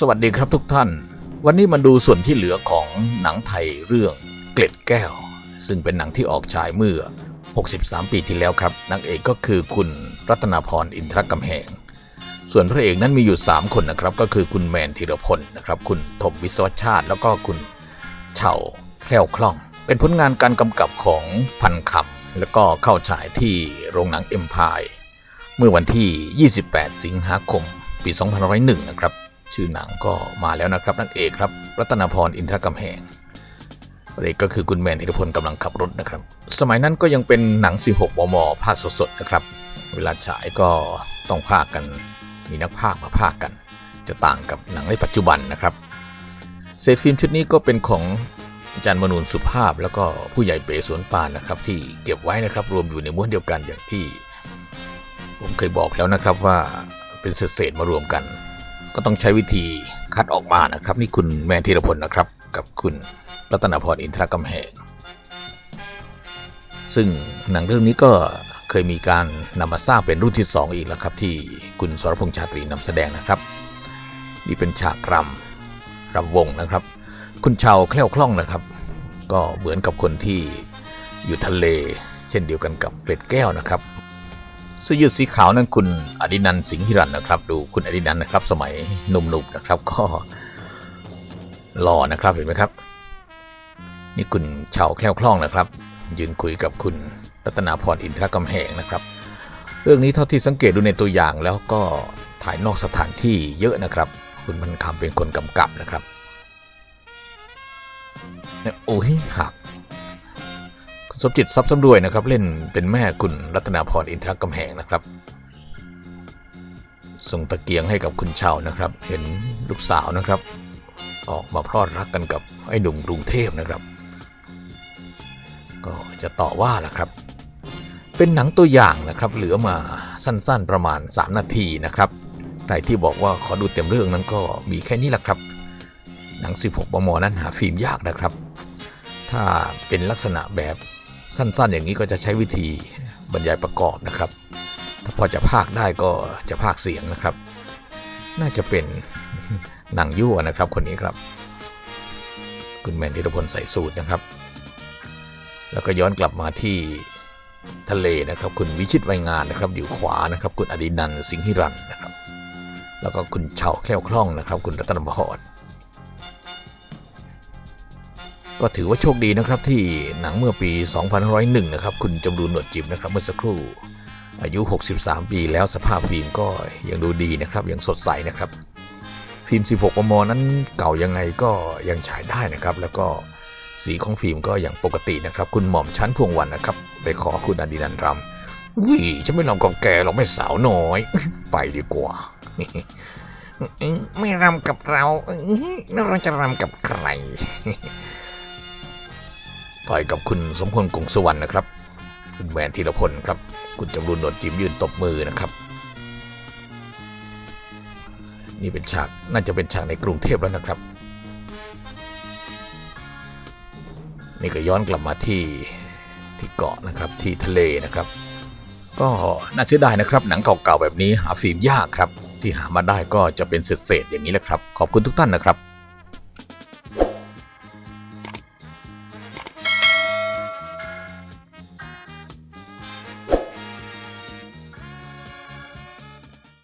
สวัสดีครับทุกท่าน วันนี้มาดูส่วนที่เหลือของหนังไทยเรื่องเกล็ดแก้ว ซึ่งเป็นหนังที่ออกฉายเมื่อ 63 ปีที่แล้วครับนางเอกก็คือคุณรัตนาพรอินทรกำแหง ส่วนพระเอกนั้นมีอยู่ 3 คนนะครับ ก็คือคุณแมนธีรพลนะครับคุณถมวิศวชาติ แล้วก็คุณเฉาแคล่วคล่อง เป็นผลงานการกำกับของพันคำแล้วก็เข้าฉายที่โรงหนังเอ็มพายเมื่อวันที่ 28 สิงหาคม ปี 2501 นะครับ ชื่อหนังก็มาแล้วนะครับนางเอกครับ รัตนาพรอินทรกำแหงพระเอกก็คือคุณแมนธีรพลกำลังขับรถนะครับ สมัยนั้นก็ยังเป็นหนัง 16 มม ภาคสดๆนะครับ เวลาฉายก็ต้องพากกัน มีนักพากย์มาพากย์กัน จะต่างกับหนังในปัจจุบันนะครับ เศษฟิล์มชุดนี้ก็เป็นของอาจารย์มนูนสุภาพ แล้วก็ผู้ใหญ่เป๋สวนปานนะครับ ที่เก็บไว้นะครับรวมอยู่ในม้วนเดียวกันอย่างที่ ผมเคยบอกแล้วนะครับว่าเป็นเศษๆมารวมกัน ก็ต้องใช้วิธีคัดออกมานะครับ นี่คุณแมนธีรพลนะครับ กับคุณรัตนพรอินทรกำแหงซึ่งหนังเรื่องนี้ก็เคยมีการนำมาสร้างเป็นรุ่นที่ 2 อีกแล้วครับ ที่คุณสรพงษ์ชาตรีนำแสดงนะครับ นี่เป็นฉากรำรำวงนะครับ คุณชาวแคล่วคล่องนะครับ ก็เหมือนกับคนที่อยู่ทะเล เช่นเดียวกันกับเกล็ดแก้วนะครับ สื้อยืดสีขาวนั่นคุณอดินันท์สิงห์หิรันนะครับ ดูคุณอดินันท์นะครับ สมัยหนุ่มๆนะครับ ก็หล่อนะครับเห็นไหมครับ นี่คุณชาวแคล่วคล่องนะครับ ยืนคุยกับคุณรัตนาพรอินทรกำแหงนะครับ เรื่องนี้เท่าที่สังเกตดูในตัวอย่างแล้วก็ถ่ายนอกสถานที่เยอะนะครับ คุณพันคำเป็นคนกำกับนะครับโอ้ยหัก คุณสมจิตทรัพย์สำรวยนะครับ เล่นเป็นแม่คุณรัตนาพรอินทรกำแหงนะครับ ส่งตะเกียงให้กับคุณเชาวนะครับ เห็นลูกสาวนะครับ ออกมาพลอดรักกันกับไอ้หนุ่มกรุงเทพนะครับ ก็จะต่อว่าล่ะครับ เป็นหนังตัวอย่างนะครับ เหลือมาสั้นๆประมาณ 3 นาทีนะครับใครที่บอกว่าขอดูเต็มเรื่องนั้นก็มีแค่นี้แหละครับ หนัง 16 มม นั้นหาฟิล์มยากนะครับ ถ้าเป็นลักษณะแบบ สั้นๆ อย่างนี้ก็จะใช้วิธีบรรยายประกอบนะครับ ถ้าพอจะพากได้ก็จะพากเสียงนะครับ น่าจะเป็นหนังยั่วนะครับคนนี้ครับ คุณแมนธีรพลใส่สูตรนะครับ แล้วก็ย้อนกลับมาที่ทะเลนะครับ คุณวิชิตไวยงานนะครับ อยู่ขวานะครับ คุณอดินันสิงห์หิรันนะครับ แล้วก็คุณเฉาแคล่วคล่องนะครับ คุณรัตนพร ก็ถือว่าโชคดีนะครับที่หนังเมื่อปี 2501 นะครับ คุณจำรูนหนวดจิบนะครับเมื่อสักครู่ อายุ 63 ปีแล้วสภาพฟิล์มก็ยังดูดีนะครับ ยังสดใสนะครับ ฟิล์ม 16 มม นั้นเก่ายังไงก็ยังฉายได้นะครับ แล้วก็สีของฟิล์มก็อย่างปกตินะครับ คุณหม่อมชั้นพวงวันนะครับ ไปขอคุณอดินันท์รำวิฉันไม่รำกับแกหรอกไม่สาวน้อย ไปดีกว่าไม่รำกับเราเราจะรำกับใคร ต่อยกับคุณสมพลกงสุวรรณนะครับ คุณแมนธีรพลครับ คุณจำรูนหนวดจิมยืนตบมือนะครับ นี่เป็นฉากน่าจะเป็นฉากในกรุงเทพแล้วนะครับ นี่ก็ย้อนกลับมาที่ที่เกาะนะครับที่ทะเลนะครับ ก็น่าเสียดายนะครับ หนังเก่าๆแบบนี้หาฟิล์มยากครับ ที่หามาได้ก็จะเป็นเศษๆอย่างนี้แหละครับ ขอบคุณทุกท่านนะครับ